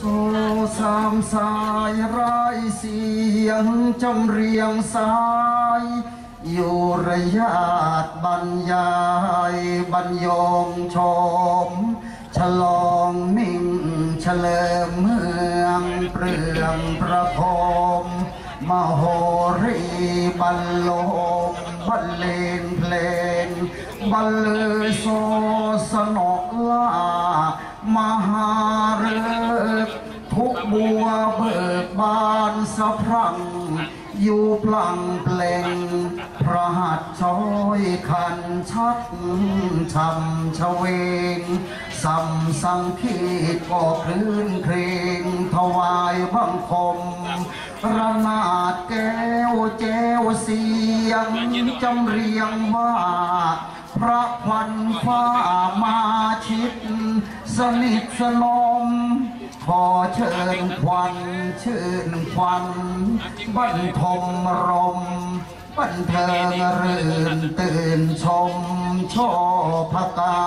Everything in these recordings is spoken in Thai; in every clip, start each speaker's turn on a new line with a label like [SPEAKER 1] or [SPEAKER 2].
[SPEAKER 1] โซสามสายรเสียงจำเรียงสาย อยู่ระยาดบรรยายบรรยงชม ฉลองมิ่งเฉลิมเมืองเปลืองประพรมมโหรีบรรลมบรรเลงเพลงบรรลือโซสนอลามหา บัวเบิกบานสะพรั่ง อยู่พลังเพลงพระหัตถ์ช้อยคันชักชำชเวงสัมสังคีตก็คลื่นเพลงถวายบังคมระนาดแก้วแจ้วเสียงจำเรียงว่า พระควันฟ้ามาชิด สนิทสนม ขอเชิญควันชื่นควันบันทมรม บันเทิงรื่นตื่นชมโชพกา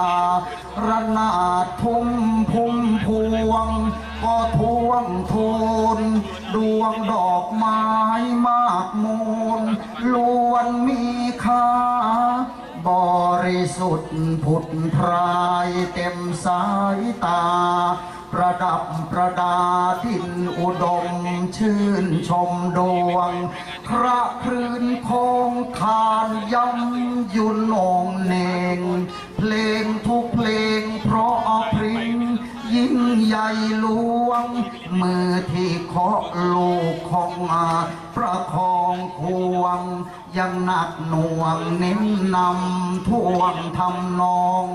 [SPEAKER 1] รนาดทุ่มพุ่มพวง ก็ทวงทูลดวงดอกไม้มากมูลล้วนมีค่าบ ริสุทธิ์ผุดพรายเต็มสายตา ประดับประดาดินอุดมชื่นชมดวง พระคลื่นโคงคานย้ำยุนโหนงเน ที่เคาะลูกของอาประคองควงยังหนักหน่วงเน้นนำท่วงทำนอง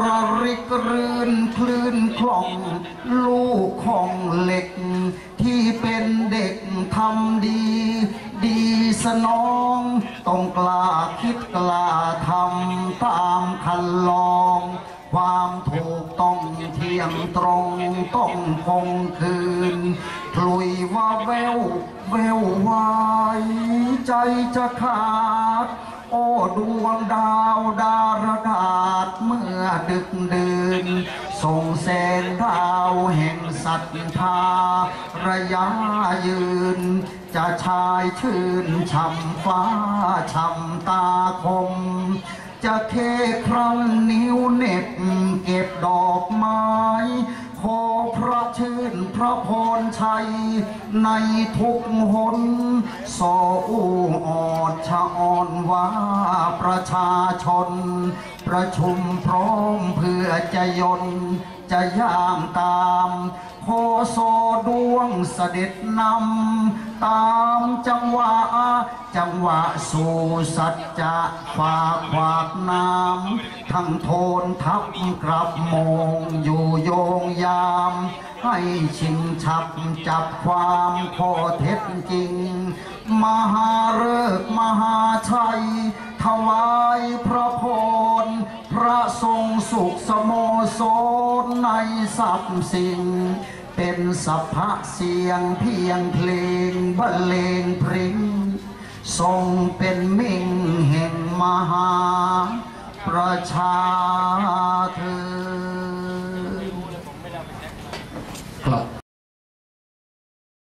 [SPEAKER 1] ระริกรื่นคลื่นคล่อง ลูกของเหล็ก ที่เป็นเด็กทำดี ดีสนอง ต้องกล้าคิดกล้าทำตามคันลอง ยงตรงต้องคงคืนพลุยว่าแววแวววายใจจะขาด โอ้ดวงดาวดารดาษเมื่อดึกดื่นส่งแสงดาวแห่งศรัทธาระยะยืน จะชายชื่นช่ำฟ้าช่ำตาคม จะเคครั้งนิ้วเหน็บ บดอกไม้ขอพระชื่นพระพรชัย ในทุกหนสออู้ออ ชะอ่อนว่าประชาชน ประชุมพร้อมเพื่อจะยนจะย่างตามโคโซดวงเสด็จนำ ตามจังหวะ จังหวะสู่สัจจะฝากขวากน้ำ ทั้งโทนทับกลับมองอยู่โยงยาม ให้ชิงฉับจับความข้อเท็จจริง มหาเริกษ์มหาชัย ถวายพระพรพระทรงสุขสโมสรในสรรพสิ่ง เป็นสัพพะเสียงเพียงเพลงบรรเลงพริ้งทรงเป็นมิ่งแห่งมหาประชาเธอ